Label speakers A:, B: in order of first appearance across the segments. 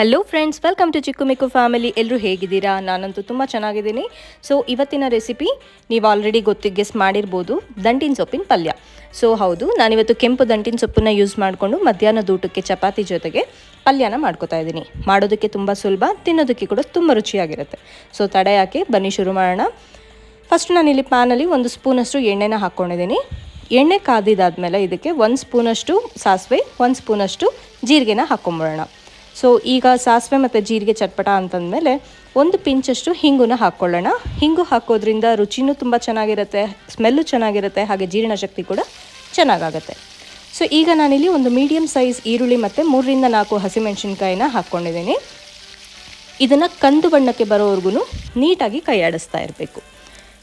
A: Hello friends welcome to Chikku Mikku family ಎಲ್ಲರೂ ಹೇಗಿದ್ದೀರಾ? ನಾನಂತೂ ತುಂಬ ಚೆನ್ನಾಗಿದ್ದೀನಿ. ಸೊ ಇವತ್ತಿನ ರೆಸಿಪಿ ನೀವು ಆಲ್ರೆಡಿ ಗೊತ್ತು ಗೆಸ್ ಮಾಡಿರ್ಬೋದು. ದಂಟಿನ ಸೊಪ್ಪಿನ ಪಲ್ಯ. ಸೊ ಹೌದು, ನಾನಿವತ್ತು ಕೆಂಪು ದಂಟಿನ ಸೊಪ್ಪನ್ನು ಯೂಸ್ ಮಾಡಿಕೊಂಡು ಮಧ್ಯಾಹ್ನದ ಊಟಕ್ಕೆ ಚಪಾತಿ ಜೊತೆಗೆ ಪಲ್ಯನ ಮಾಡ್ಕೋತಾ ಇದ್ದೀನಿ. ಮಾಡೋದಕ್ಕೆ ತುಂಬ ಸುಲಭ, ತಿನ್ನೋದಕ್ಕೆ ಕೂಡ ತುಂಬ ರುಚಿಯಾಗಿರುತ್ತೆ. ಸೊ ತಡೆ ಹಾಕಿ ಬನ್ನಿ ಶುರು ಮಾಡೋಣ. ಫಸ್ಟ್ ನಾನಿಲ್ಲಿ ಪ್ಯಾನಲ್ಲಿ ಒಂದು ಸ್ಪೂನಷ್ಟು ಎಣ್ಣೆನ ಹಾಕ್ಕೊಂಡಿದ್ದೀನಿ. ಎಣ್ಣೆ ಕಾದಿದಾದ್ಮೇಲೆ ಇದಕ್ಕೆ ಒಂದು ಸ್ಪೂನಷ್ಟು ಸಾಸಿವೆ, ಒಂದು ಸ್ಪೂನಷ್ಟು ಜೀರಿಗೆನ ಹಾಕ್ಕೊಂಬಿಡೋಣ ಸೊ ಈಗ ಸಾಸಿವೆ ಮತ್ತು ಜೀರಿಗೆ ಚಟ್ಪಟ ಅಂತಂದಮೇಲೆ ಒಂದು ಪಿಂಚಷ್ಟು ಹಿಂಗುನ ಹಾಕ್ಕೊಳ್ಳೋಣ. ಹಿಂಗು ಹಾಕೋದ್ರಿಂದ ರುಚಿನೂ ತುಂಬ ಚೆನ್ನಾಗಿರುತ್ತೆ ಸ್ಮೆಲ್ಲು ಚೆನ್ನಾಗಿರುತ್ತೆ, ಹಾಗೆ ಜೀರ್ಣಶಕ್ತಿ ಕೂಡ ಚೆನ್ನಾಗಾಗುತ್ತೆ. ಸೊ ಈಗ ನಾನಿಲ್ಲಿ ಒಂದು ಮೀಡಿಯಮ್ ಸೈಜ್ ಈರುಳ್ಳಿ ಮತ್ತು ಮೂರರಿಂದ ನಾಲ್ಕು ಹಸಿಮೆಣಸಿನ್ಕಾಯಿನ ಹಾಕ್ಕೊಂಡಿದ್ದೀನಿ. ಇದನ್ನು ಕಂದು ಬಣ್ಣಕ್ಕೆ ಬರೋವರೆಗೂ ನೀಟಾಗಿ ಕೈಯಾಡಿಸ್ತಾ ಇರಬೇಕು.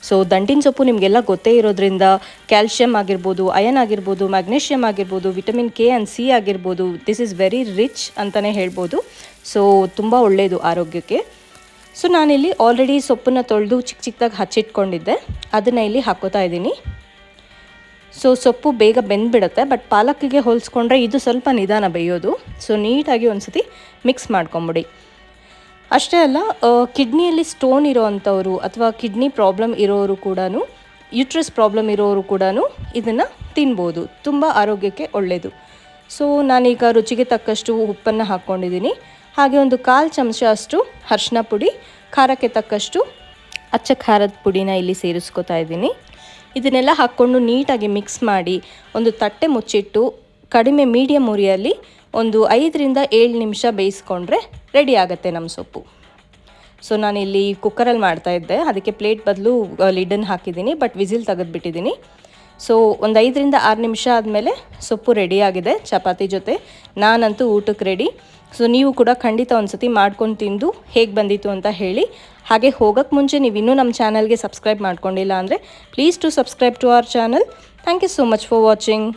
A: ಸೊ ದಂಟಿನ ಸೊಪ್ಪು ನಿಮಗೆಲ್ಲ ಗೊತ್ತೇ ಇರೋದ್ರಿಂದ ಕ್ಯಾಲ್ಶಿಯಂ ಆಗಿರ್ಬೋದು ಅಯನ್ ಆಗಿರ್ಬೋದು ಮ್ಯಾಗ್ನೇಷಿಯಮ್ ಆಗಿರ್ಬೋದು ವಿಟಮಿನ್ ಕೆ ಆ್ಯಂಡ್ ಸಿ ಆಗಿರ್ಬೋದು ದಿಸ್ ಇಸ್ ವೆರಿ ರಿಚ್ ಅಂತಲೇ ಹೇಳ್ಬೋದು. ಸೊ ತುಂಬ ಒಳ್ಳೆಯದು ಆರೋಗ್ಯಕ್ಕೆ. ಸೊ ನಾನಿಲ್ಲಿ ಆಲ್ರೆಡಿ ಸೊಪ್ಪನ್ನು ತೊಳೆದು ಚಿಕ್ಕ ಚಿಕ್ಕದಾಗಿ ಹಚ್ಚಿಟ್ಕೊಂಡಿದ್ದೆ. ಅದನ್ನು ಇಲ್ಲಿ ಹಾಕೋತಾ ಇದ್ದೀನಿ. ಸೊ ಸೊಪ್ಪು ಬೇಗ ಬೆಂದ್ಬಿಡುತ್ತೆ ಬಟ್ ಪಾಲಕ್ಕಿಗೆ ಹೋಲಿಸ್ಕೊಂಡ್ರೆ ಇದು ಸ್ವಲ್ಪ ನಿಧಾನ ಬೇಯೋದು. ಸೊ ನೀಟಾಗಿ ಒಂದು ಸತಿ ಮಿಕ್ಸ್ ಮಾಡ್ಕೊಂಬಿಡಿ. ಅಷ್ಟೇ ಅಲ್ಲ ಕಿಡ್ನಿಯಲ್ಲಿ ಸ್ಟೋನ್ ಇರೋ ಅಂಥವ್ರು ಅಥವಾ ಕಿಡ್ನಿ ಪ್ರಾಬ್ಲಮ್ ಇರೋರು ಕೂಡ ಯೂಟ್ರಸ್ ಪ್ರಾಬ್ಲಮ್ ಇರೋರು ಕೂಡ ಇದನ್ನು ತಿನ್ಬೋದು. ತುಂಬ ಆರೋಗ್ಯಕ್ಕೆ ಒಳ್ಳೆಯದು ಸೊ ನಾನೀಗ ರುಚಿಗೆ ತಕ್ಕಷ್ಟು ಉಪ್ಪನ್ನು ಹಾಕ್ಕೊಂಡಿದ್ದೀನಿ ಹಾಗೆ ಒಂದು ಕಾಲು ಚಮಚ ಅಷ್ಟು ಅರ್ಶಿನ ಪುಡಿ, ಖಾರಕ್ಕೆ ತಕ್ಕಷ್ಟು ಅಚ್ಚ ಖಾರದ ಪುಡಿನ ಇಲ್ಲಿ ಸೇರಿಸ್ಕೊತಾ ಇದ್ದೀನಿ. ಇದನ್ನೆಲ್ಲ ಹಾಕ್ಕೊಂಡು ನೀಟಾಗಿ ಮಿಕ್ಸ್ ಮಾಡಿ ಒಂದು ತಟ್ಟೆ ಮುಚ್ಚಿಟ್ಟು ಕಡಿಮೆ ಮೀಡಿಯಮ್ ಉರಿಯಲ್ಲಿ ಒಂದು ಐದರಿಂದ ಏಳು ನಿಮಿಷ ಬೇಯಿಸ್ಕೊಂಡ್ರೆ ರೆಡಿ ಆಗುತ್ತೆ ನಮ್ಮ ಸೊಪ್ಪು. ಸೊ ನಾನಿಲ್ಲಿ ಕುಕ್ಕರಲ್ಲಿ ಮಾಡ್ತಾ ಇದ್ದೆ. ಅದಕ್ಕೆ ಪ್ಲೇಟ್ ಬದಲು ಲಿಡನ್ನು ಹಾಕಿದ್ದೀನಿ ಬಟ್ ವಿಸಿಲ್ ತೆಗೆದುಬಿಟ್ಟಿದ್ದೀನಿ. ಸೊ ಒಂದು ಐದರಿಂದ ಆರು ನಿಮಿಷ ಆದಮೇಲೆ ಸೊಪ್ಪು ರೆಡಿಯಾಗಿದೆ ಚಪಾತಿ ಜೊತೆ. ನಾನಂತೂ ಊಟಕ್ಕೆ ರೆಡಿ ಸೊ ನೀವು ಕೂಡ ಖಂಡಿತ ಒಂದು ಸತಿ ಮಾಡ್ಕೊಂಡು ತಿಂದು ಹೇಗೆ ಬಂದಿತ್ತು ಅಂತ ಹೇಳಿ. ಹಾಗೆ ಹೋಗೋಕ್ಕೆ ಮುಂಚೆ ನೀವು ಇನ್ನೂ ನಮ್ಮ ಚಾನಲ್ಗೆ ಸಬ್ಸ್ಕ್ರೈಬ್ ಮಾಡ್ಕೊಂಡಿಲ್ಲ ಅಂದರೆ please to subscribe to our channel thank you so much for watching